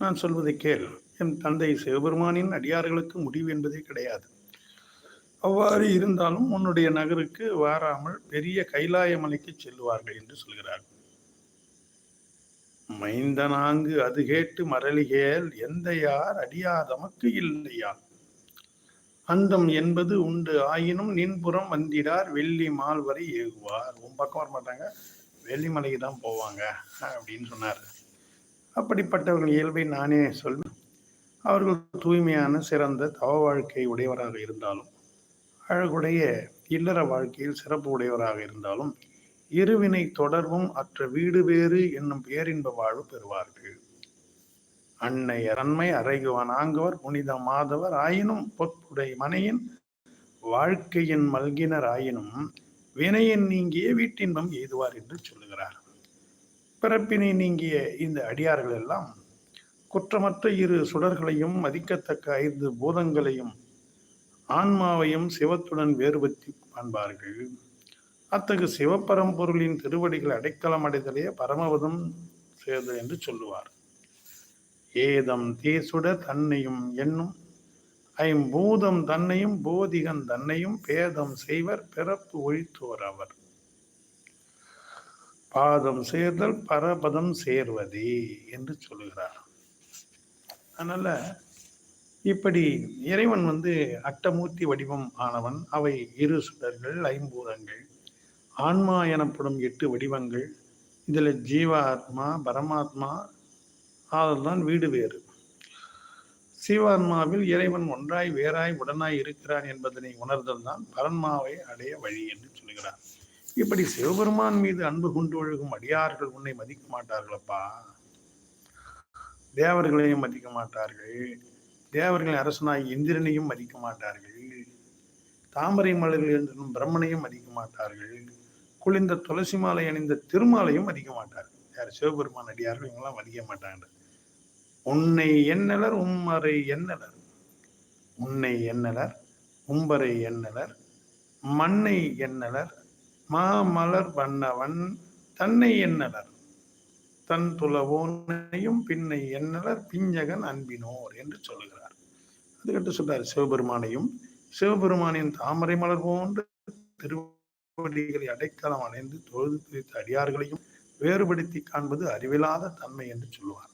நான் சொல்வதை கேள். என் தந்தை சிவபெருமானின் அடியார்களுக்கு முடிவு என்பதே கிடையாது. அவ்வாறு இருந்தாலும் உன்னுடைய நகருக்கு வாராமல் பெரிய கைலாய மலைக்கு செல்லுவார்கள் என்று சொல்கிறார். மைந்தனாங்கு அது கேட்டு மரளிகேல் எந்த யார் அடியாதமக்கு இல்லையா அந்தம் என்பது உண்டு ஆயினும் நின்புறம் வந்திடார் வெள்ளி மால் வரை ஏகுவார். உன் பக்கம் வர மாட்டாங்க வெள்ளிமலைக்கு தான் போவாங்க அப்படின்னு சொன்னார். அப்படிப்பட்டவர்கள் இயல்பை நானே சொல்வேன். அவர்கள் தூய்மையான சிறந்த தவ வாழ்க்கை உடையவராக இருந்தாலும் அழகுடைய இல்லற வாழ்க்கையில் சிறப்பு உடையவராக இருந்தாலும் இருவினை தொடர்பும் அற்ற வீடு வேறு என்னும் பேரின்ப வாழ்வு பெறுவார்கள். அன்னை அரண்மை அரைகுவன் ஆங்குவர் புனித மாதவர் ஆயினும் பொற்புடை மனையின் வாழ்க்கையின் மல்கினர் ஆயினும் வினையின் நீங்கிய வீட்டின்பம் எய்துவார் என்று சொல்லுகிறார் பிறப்பினை நீங்கிய இந்த அடியார்கள் எல்லாம் குற்றமற்ற இரு சுடர்களையும் மதிக்கத்தக்க ஐந்து பூதங்களையும் ஆன்மாவையும் சிவத்துடன் வேறுபடுத்தி காண்பார்கள். அத்தகு சிவபரம்பொருளின் திருவடிகள் அடைக்கலம் அடைதலே பரமவதம் சேர்தல் என்று சொல்லுவார். ஏதம் தேசுட தன்னையும் என்னும் ஐம்பூதம் தன்னையும் போதிகன் தன்னையும் பேதம் செய்வர் பிறப்பு ஒழித்தோர் அவர். பாதம் சேர்தல் பரபதம் சேர்வதே என்று சொல்லுகிறார். அதனால் இப்படி இறைவன் வந்து அட்டமூர்த்தி வடிவம் ஆனவன் அவை இரு சுடர்கள் ஐம்பூரங்கள் ஆன்மா எனப்படும் எட்டு வடிவங்கள் இதில் ஜீவாத்மா பரமாத்மா ஆதல்தான் வீடு வேறு. சிவாத்மாவில் இறைவன் ஒன்றாய் வேறாய் உடனாய் இருக்கிறான் என்பதனை உணர்தல் தான் பரன்மாவை அடைய வழி என்று சொல்கிறார் இப்படி சிவபெருமான் மீது அன்பு கொண்டு ஒழுகும் அடியார்கள் உன்னை மதிக்க மாட்டார்களப்பா. தேவர்களையும் மதிக்க மாட்டார்கள். தேவர்களின் அரசனாய் இந்திரனையும் மதிக்க மாட்டார்கள். தாமரை மலர்கள் என்றும் பிரம்மனையும் மதிக்க மாட்டார்கள். குளிர்ந்த துளசி மாலை அணிந்த திருமாலையும் மதிக்க மாட்டார்கள். யார்? சிவபெருமான் அடியார்கள் இவங்கெல்லாம் மதிக்க மாட்டாங்க. உன்னை எண்ணலர் உம்மறை எண்ணலர் உன்னை எண்ணலர் உம்பரை எண்ணலர் மண்ணை எண்ணலர் மாமலர் வண்ணவன் தன்னை எண்ணலர். தன் துளவோனையும் பின்னை எண்ணலர் பிஞ்சகன் அன்பினோர் என்று சொல்லுகிறார். அதுக்கட்டு சொல்றார் சிவபெருமானையும் சிவபெருமானின் தாமரை மலர் போன்ற திருவடிகளை அடைக்கலம் அடைந்து தொழுது குறித்த அடியார்களையும் வேறுபடுத்தி காண்பது அறிவில்லாத தன்மை என்று சொல்லுவார்.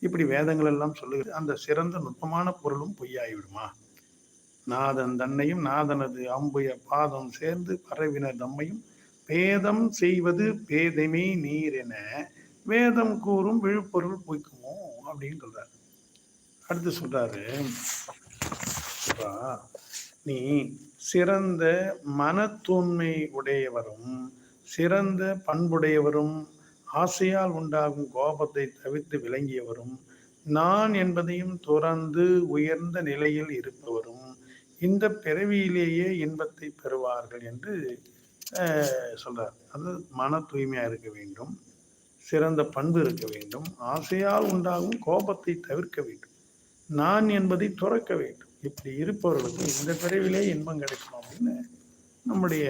இப்படி வேதங்கள் எல்லாம் சொல்லுகிறது அந்த சிறந்த நுட்பமான பொருளும் பொய்யாகிவிடுமா? நாதன் தன்னையும் நாதனது அம்புய பாதம் சேர்ந்து பரவின தம்மையும் பேதம் செய்வது பேதமே நீர் என வேதம் கூறும் விழுப்பொருள் பொய்க்குமோ அப்படின்னு சொல்றாரு. அடுத்து சொல்றாரு நீ சிறந்த மனத்தூய்மை உடையவரும் சிறந்த பண்புடையவரும் ஆசையால் உண்டாகும் கோபத்தை தவிர்த்து விளங்கியவரும் நான் என்பதையும் துறந்து உயர்ந்த நிலையில் இருப்பவரும் இந்த பிறவியிலேயே இன்பத்தை பெறுவார்கள் என்று சொல்றார். அது மன தூய்மையா இருக்க வேண்டும் சிறந்த பண்பு இருக்க வேண்டும் ஆசையால் உண்டாகும் கோபத்தை தவிர்க்க வேண்டும் நான் என்பதை துறக்க வேண்டும். இப்படி இருப்பவர்களுக்கு இந்த பிறவிலே இன்பம் கிடைக்கும் அப்படின்னு நம்முடைய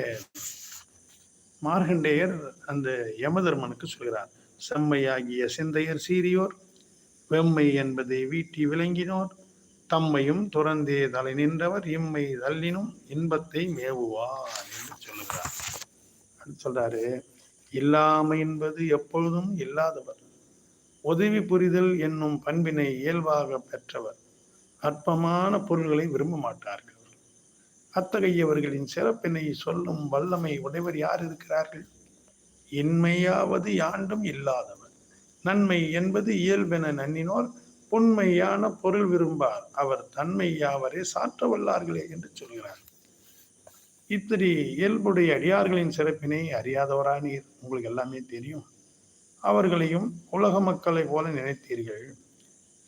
மார்கண்டேயர் அந்த யமதர்மனுக்கு சொல்கிறார். செம்மையாகிய சிந்தையர் சீரியோர் வெம்மை என்பதை வீட்டி விளங்கினோர் தம்மையும் துறந்தே தலை நின்றவர் இம்மை தள்ளினும் இன்பத்தை மேவுவார் என்று சொல்லுகிறார். சொல்றாரு இல்லாமை என்பது எப்பொழுதும் இல்லாதவர் உதவி புரிதல் என்னும் பண்பினை இயல்பாக பெற்றவர் அற்பமான பொருள்களை விரும்ப மாட்டார்கள். அத்தகையவர்களின் சிறப்பினை சொல்லும் வல்லமை உடையவர் யார் இருக்கிறார்கள்? இன்மையாவது யாண்டும் இல்லாதவர். நன்மை என்பது இயல்பென நன்னினோர் பொன்மையான பொருள் விரும்பார். அவர் தன்மை யாவரே சாற்ற வல்லார்களே என்று சொல்கிறார். இத்திரி இயல்புடைய அடியார்களின் சிறப்பினை அறியாதவரா நீர் உங்களுக்கு எல்லாமே தெரியும். அவர்களையும் உலக மக்களை போல நினைத்தீர்கள்.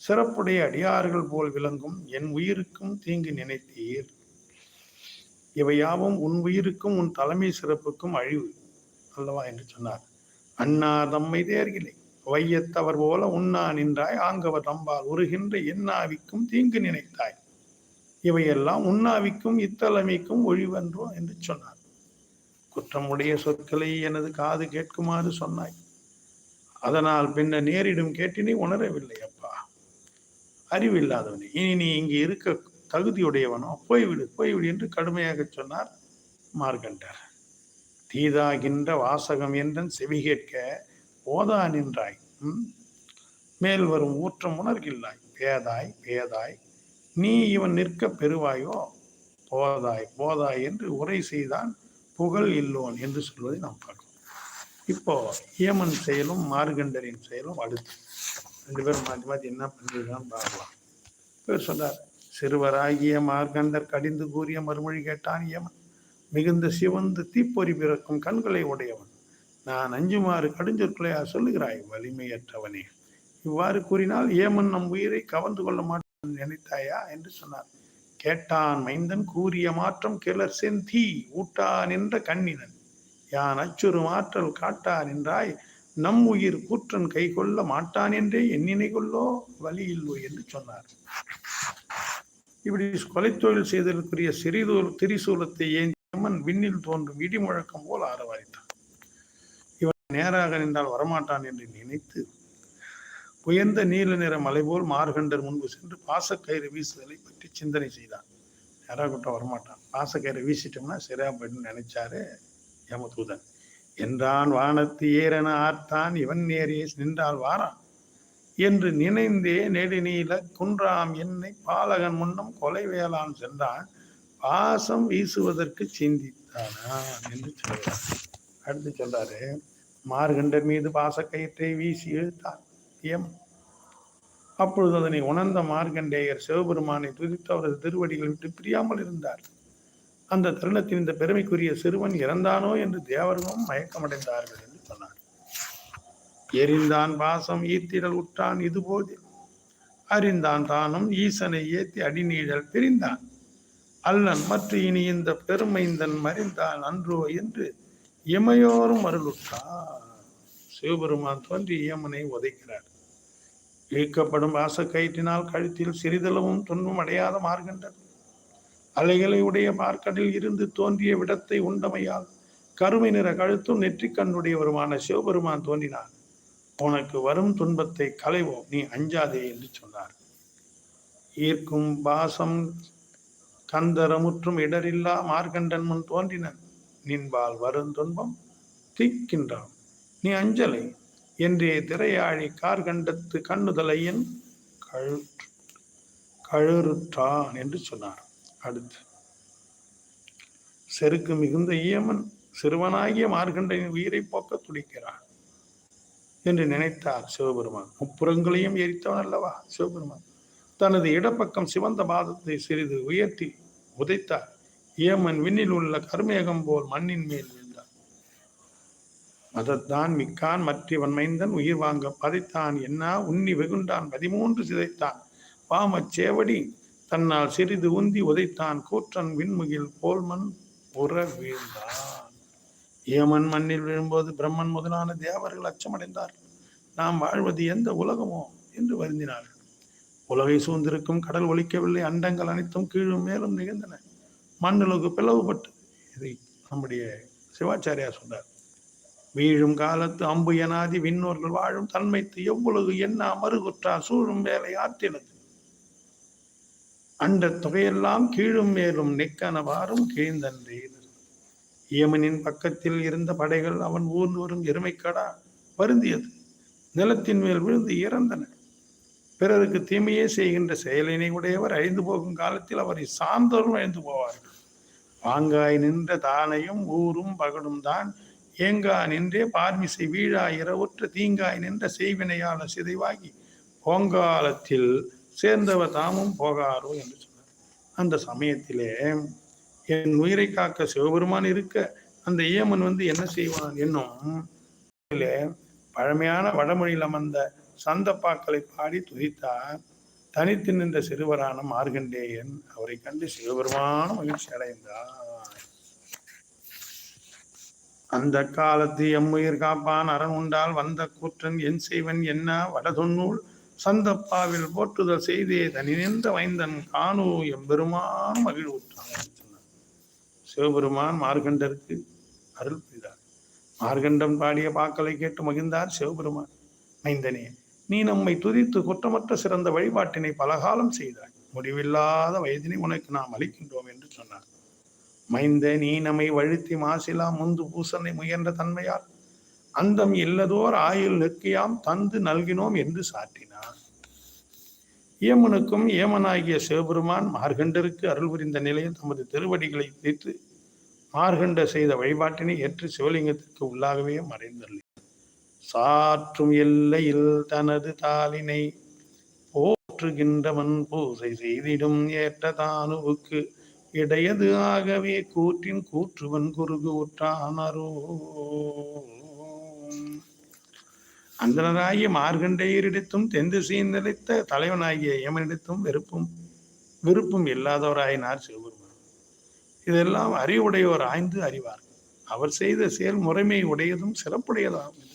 சிறப்புடைய அடியார்கள் போல் விளங்கும் என் உயிருக்கும் தீங்கு நினைத்தீர். இவையாவும் உன் உயிருக்கும் உன் தலைமை சிறப்புக்கும் அழிவு அல்லவா என்று சொன்னார். அண்ணா தம்மை தேர்கிலை வையத்தவர் போல உண்ணா நின்றாய். ஆங்கவர் நம்பால் உருகின்ற எண்ணாவிக்கும் தீங்கு நினைத்தாய். இவையெல்லாம் உண்ணாவிக்கும் இத்தலைமைக்கும் ஒழிவன்றோ என்று சொன்னார். குற்றமுடைய சொற்களை எனது காது கேட்குமாறு சொன்னாய். அதனால் பின்ன நேரிடும் கேட்டினை உணரவில்லை அப்பா. அறிவில்லாதவனே இனி நீ இங்கு இருக்க தகுதியுடையவனோ போய்விடு போய்விடு என்று கடுமையாக சொன்னார் மார்கண்டர். தீதாகின்ற வாசகம் என்றன் செவி கேட்க ஓதா நின்றாய் மேல் வரும் ஊற்றம் உணர்கில்லாய். பேதாய் பேதாய். நீ இவன் நிற்க பெறுவாயோ? போதாய் போதாய் என்று உரை செய்தான் புகழ் இல்லோன் என்று சொல்வதை நாம் பார்க்கிறோம். இப்போ ஏமன் செயலும் மார்கண்டரின் செயலும் அடுத்து. ரெண்டு பேரும் மாற்றி மாற்றி என்ன பண்ணுறதுன்னு பார்க்கலாம். இவர் சொன்னார் சிறுவராகிய மார்கண்டர் கடிந்து கூறிய மறுமொழி கேட்டான் ஏமன் மிகுந்த சிவந்து தீப்பொறி பிறக்கும் கண்களை உடையவன். நான் அஞ்சுமாறு கடுஞ்சொற்களையா சொல்லுகிறாய் வலிமையற்றவனே. இவ்வாறு கூறினால் ஏமன் நம் உயிரை கவர்ந்து கொள்ள மாட்டான் நினைத்தாயா என்று சொன்னார். கேட்டான் மைந்தன் கூறிய மாற்றம் கிளர் செந்தி ஊட்டான் என்ற கண்ணினன். யான் அச்சுறு மாற்றல் காட்டான் என்றாய் நம் உயிர் கூற்றன் கை கொள்ள மாட்டான் என்றே எண்ணினை கொள்ளோ வழி இல்லோ என்று சொன்னார். இப்படி கொலை தொழில் செய்ததற்குரிய சிறிதூர் திரிசூலத்தை ஏந்தியம்மன் விண்ணில் தோன்றும் இடி முழக்கம் போல் ஆரவாரி நேராக நின்றால் வரமாட்டான் என்று நினைத்து உயர்ந்த நீல நிற மலை போல் மார்கண்டர் முன்பு சென்று பாசக்கயிறு வீசுதலை பற்றி சிந்தனை செய்தான். நேராக கூட்டம் வரமாட்டான். பாசக்கயிறு வீசிட்டோம்னா சரியா போயிடும் நினைச்சாரு யமதூதன். என்றான் வானத்து ஏறன ஆர்த்தான் இவன் நேரே நின்றால் வாரான். என்று நினைந்தே நெடுநீல குன்றாம் என்னை பாலகன் முன்னம் கொலை வேளான் சென்றான். பாசம் வீசுவதற்கு சிந்தித்தானா? என்று சொல்றார். அடுத்து சொல்றாரு மார்கண்டர் மீது பாசக்கயிற்றை வீசி இழுத்தார். ஏம் அப்பொழுது அதனை உணர்ந்த மார்கண்டேயர் சிவபெருமானை துதித்து அவரது திருவடிகள் விட்டு பிரியாமல் இருந்தார். அந்த தருணத்தில் இந்த பெருமைக்குரிய சிறுவன் இறந்தானோ என்று தேவர்களும் மயக்கமடைந்தார்கள் என்று சொன்னார். எரிந்தான் பாசம் ஈத்திடல் உற்றான் இது போது. அறிந்தான் தானும் ஈசனை ஏத்தி அடிநீழல் பிரிந்தான். அல்லன் மற்ற இனி இந்த பெருமைந்தன் மறிந்தான் அன்றோ என்று இமையோரும் அருளுற்றார். சிவபெருமான் தோன்றி இயமனை உதைக்கிறார். இழுக்கப்படும் கயிற்றினால் கழுத்தில் சிறிதளவும் துன்பம் அடையாத மார்கின்றது அலைகளை உடைய பார்க்கடலில் இருந்து தோன்றிய விடத்தை உண்டமையால் கருமை நிற கழுத்தும் நெற்றிக் கண்ணுடையவருமான சிவபெருமான் தோன்றினார். உனக்கு வரும் துன்பத்தை களைவோம் நீ அஞ்சாதே என்று சொன்னார். ஈர்க்கும் பாசம் கந்தரமுற்றும் இடரில்லா மார்கண்டன் முன் தோன்றினன். நின்பால் வரும் துன்பம் தீக்கின்றான். நீ அஞ்சலை என்றே திரையாழி கார்கண்டத்து கண்ணுதலையன் கழு கழுறுற்றான் என்று சொன்னார். அடுத்து செருக்கு மிகுந்த ஈயமன் சிறுவனாகிய மார்கண்டனின் உயிரை போக்க துடிக்கிறான் என்று நினைத்தார் சிவபெருமான். முப்புறங்களையும் எரித்தவன் அல்லவா? சிவபெருமான். தனது இடப்பக்கம் சிவந்த பாதத்தை சிறிது உயர்த்தி உதைத்தார். ஏமன் விண்ணில் உள்ள கருமேகம் போல் மண்ணின் மேல் விழுந்தார் மதத்தான் மிக்கான் மற்றவன் மைந்தன் உயிர் வாங்க பதைத்தான். என்ன உன்னி வெகுண்டான் பதிமூன்று சிதைத்தான். வாமச் சேவடி தன்னால் சிறிது உந்தி உதைத்தான். கூற்றன் விண்முகில் போல் மண் வீழ்ந்தான் ஏமன் மண்ணில் விழும்போது பிரம்மன் முதலான தேவர்கள் அச்சமடைந்தார். நாம் வாழ்வது எந்த உலகமோ என்று வருந்தினார்கள். உலகை சூழ்ந்திருக்கும் கடல் ஒழிக்கவில்லை அண்டங்கள் அனைத்தும் கீழும் மேலும் நிகழ்ந்தன. மண்ணுலகு பிளவுபட்டு. இதை நம்முடைய சிவாச்சாரியா சொன்னார். வீழும் காலத்து அம்பு எனாதி விண்ணோர்கள் வாழும் தன்மைத்து எவ்வளவு என்ன மறுகுற்றா சூழும் வேலை ஆற்றினது. அண்ட தொகையெல்லாம் கீழும் மேலும் நெக்கனவாறும் கீழ்ந்தன்றே ஏமனின் பக்கத்தில் இருந்த படைகள் அவன் ஊர்ந்து வரும் எருமைக்கடா வருந்தியது. நிலத்தின் மேல் விழுந்து இறந்தன. பிறருக்கு தீமையே செய்கின்ற செயலினை உடையவர் அழிந்து போகும் காலத்தில் அவரை சார்ந்தவரும் அழிந்து போவார்கள். வாங்காய் நின்ற தானையும் ஊரும் பகடும் தான். ஏங்கா நின்றே பார்மிசை வீழா இரவுற்ற தீங்காய் நின்ற செய்வினையால சிதைவாகி போங்காலத்தில் சேர்ந்தவர் தாமும் போகாரோ என்று சொன்னார். அந்த சமயத்திலே என் உயிரை காக்க சிவபெருமான் இருக்க அந்த ஏமன் வந்து என்ன செய்வான் என்னும் பழமையான வடமொழியில் அமர்ந்த சந்தப்பாக்களை பாடி துதித்தார். தனித்து நின்ற சிறுவரான மார்கண்டேயன் அவரை கண்டு சிவபெருமான மகிழ்ச்சி அடைந்தார். அந்த காலத்து எம்முயிர் காப்பான் அரண் உண்டால் வந்த கூற்றன் என் செய்வன் என்ன? வடதொன்னூல் சந்தப்பாவில் போற்றுதல் செய்தே தனி நின்ற வைந்தன் காணு எம்பெருமான் மகிழ்வுற்றான் சொன்னார். சிவபெருமான் மார்கண்டருக்கு அருள் புரிந்தார். மார்கண்டம் பாடிய பாக்களை கேட்டு மகிழ்ந்தார் சிவபெருமான். மைந்தனே நீ நம்மை துதித்து குற்றமற்ற சிறந்த வழிபாட்டினை பலகாலம் செய்தாய். முடிவில்லாத வயதினை உனக்கு நாம் அளிக்கின்றோம் என்று சொன்னார். மைந்த நீ நம்மை வழுத்தி மாசிலா முந்து பூசனை முயன்ற தன்மையால் அந்தம் இல்லதோர் ஆயுள் நெக்கியாம் தந்து நல்கினோம் என்று சாட்டினார் ஏமனுக்கும் ஏமனாகிய சிவபெருமான் மார்கண்டருக்கு அருள் புரிந்த நிலையில் தமது திருவடிகளை தீர்த்து மார்கண்ட செய்த வழிபாட்டினை ஏற்று சிவலிங்கத்திற்கு உள்ளாகவே மறைந்தள்ளி சாற்றும் எல்லையில் தனது தாளினை போற்றுகின்றவன் பூசை செய்திடும் ஏற்ற தானுவுக்கு இடையது ஆகவே கூற்றின் கூற்றுவன் குறுகு உற்றானரோ அந்தனராகிய மார்கண்டேயரிடத்தும் தென்திசையின் நிலைத்த தலைவனாகிய யமனிடத்தும் வெறுப்பும் விருப்பம் இல்லாதவராயினார் சிவபெருமான். இதெல்லாம் அறிவுடையோர் ஆய்ந்து அறிவார் அவர் செய்த செயல் முறைமை உடையதும் சிறப்புடையதாகும்.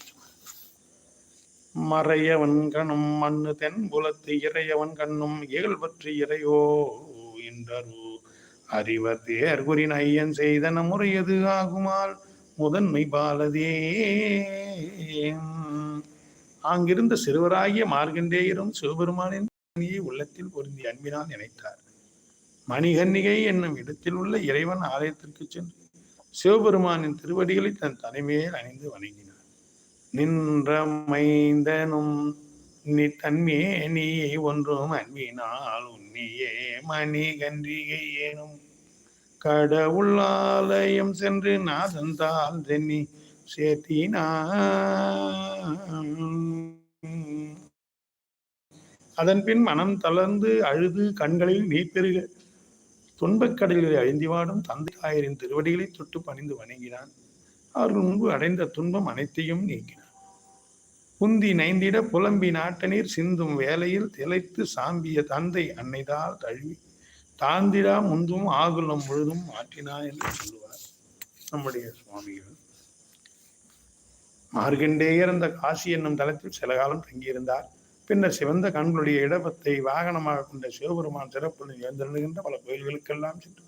மறையவன் கண்ணும் மண்ணு தென் புலத்து இறையவன் கண்ணும் இயல் பற்றி இறையோ என்றரு. அறிவர் தேர் குறின் ஐயன் செய்தன முறையது ஆகுமால் முதன்மை பாலதே. அங்கிருந்த சிறுவராகிய மார்கண்டேயரும் சிவபெருமானின் உள்ளத்தில் பொருந்தி அன்பினால் நினைத்தார். மணிகன்னிகை என்னும் இடத்தில் உள்ள இறைவன் ஆலயத்திற்கு சென்று சிவபெருமானின் திருவடிகளை தன் தலைமையில் அணிந்து வணங்கினார். நின்ற மைந்தனும் நீ தன்மே நீ ஒன்றும் அன்பினால் உன்னியே மணிகன்றிகை ஏனும். கடவுள் ஆலயம் சென்று நாதந்தால் தென்னி சேர்த்தினா அதன்பின் மனம் தளர்ந்து அழுது கண்களில் நீ பெருக. துன்பக் அழிந்திவாடும் வாடும் தந்தை ஆயரின் திருவடிகளை தொட்டு பணிந்து வணங்கினான். அவர்கள் முன்பு அடைந்த துன்பம் அனைத்தையும் நீக்கினார். புந்தி நைந்திட புலம்பி நாட்டநீர் சிந்தும் வேலையில் திளைத்து சாம்பிய தந்தை அன்னைதால் தழுவி தாந்திடா முந்தும் ஆகுலம் முழுதும் மாற்றினார் என்று சொல்லுவார் நம்முடைய சுவாமிகள். மார்கண்டேயர் அந்த காசி என்னும் தளத்தில் சில காலம் தங்கியிருந்தார். பின்னர் சிவந்த கண்களுடைய இடபத்தை வாகனமாக கொண்ட சிவபெருமான் சிறப்புடன் எழுந்திருக்கின்ற பல கோயில்களுக்கெல்லாம் சென்று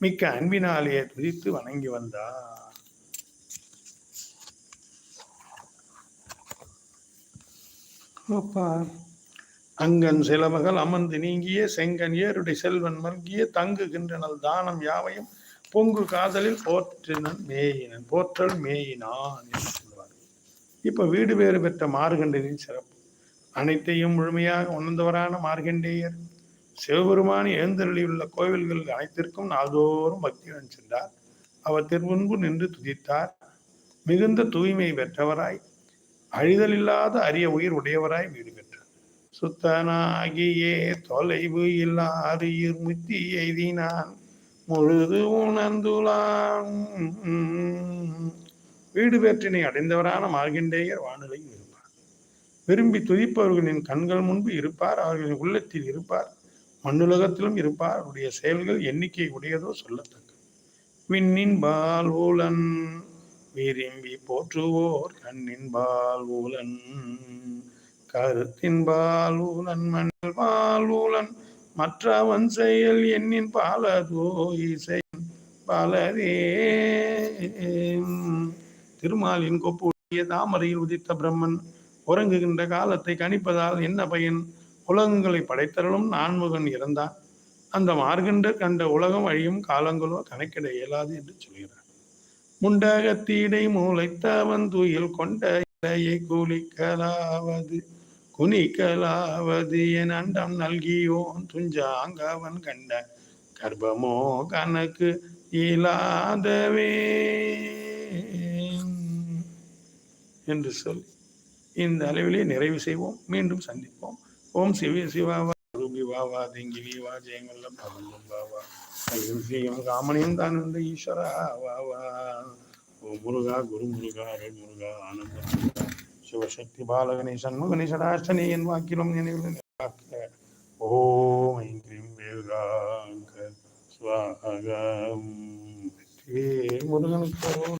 மிக்க அன்பினாலேயே துதித்து வணங்கி வந்தார். அப்பா. அங்கன் சிலவகள் அமர்ந்து நீங்கிய செங்கன் ஏருடைய செல்வன் மல்கிய தங்குகின்றனல் தானம் யாவையும் பொங்கு காதலில் போற்றினன் மேயினன் போற்றல் மேயினான் என்று சொல்லுவார் இப்ப வீடு பேறு பெற்ற மார்கண்டரின் சிறப்பு. அனைத்தையும் முழுமையாக உணர்ந்தவரான மார்கண்டேயர் சிவபெருமான் எழுந்தருளியுள்ள கோவில்கள் அனைத்திற்கும் நாள்தோறும் பக்தியுடன் சென்றார். அவர் திருவன்பு நின்று துதித்தார். மிகுந்த தூய்மை பெற்றவராய் அழிதல் இல்லாத அரிய உயிர் உடையவராய் வீடு பெற்றார். சுத்தனாகியே தொலைவு இல்லாது முத்தி எய்தினான். முழுது உணர்ந்துளான் வீடு பெற்றினை அடைந்தவரான மார்கண்டேயர் வானிலையில் இருப்பார் விரும்பி துதிப்பவர்களின் கண்கள் முன்பு இருப்பார் அவர்களின் உள்ளத்தில் இருப்பார் மண்ணுலகத்திலும் இருப்பார். அவருடைய செயல்கள் எண்ணிக்கை உடையதோ சொல்லத்தக்க விண்ணின் பால் ஊலன் விரும்பி போற்றுவோர் கண்ணின் பால் ஊலன் கருத்தின் ஊலன் மண்ணில் பால் ஊலன் மற்றவன் செயல் எண்ணின் பாலதோ இசை பலரே. திருமாலின் கொப்புடைய தாமரையில் உதித்த பிரம்மன் உறங்குகின்ற காலத்தை கணிப்பதால் என்ன பயன்? உலகங்களை படைத்தருளும் நான்முகன் இறந்தான். அந்த மார்கண்டர் கண்ட உலகம் அழியும் காலங்களோ கணக்கிட இயலாது என்று சொல்கிறார். முண்டகத்தீடை மூளைத்தவன் துயில் கொண்ட இலையை குளிக்கலாவது குனிக்கலாவது என் அண்டம் நல்கியோன் துஞ்சாங்கவன் கண்ட கர்ப்பமோ கணக்கு இல்லாதவே என்று சொல்லி இந்த அளவிலே நிறைவு செய்வோம். மீண்டும் சந்திப்போம். ஓம் சிவ சிவாவா బావా దెంగిలి వా జయమల్ల భగవం బావా. అయ్యం శ్రీయం ఈశ్వర బావా. ఓ మురుగా గురు మురుగా రే మురుగా ఆనంద శివశక్తి బాల గణేశన్ గణేశడాష్టని ఎన్ నేను ఓం ఐం క్రీం వేగాంక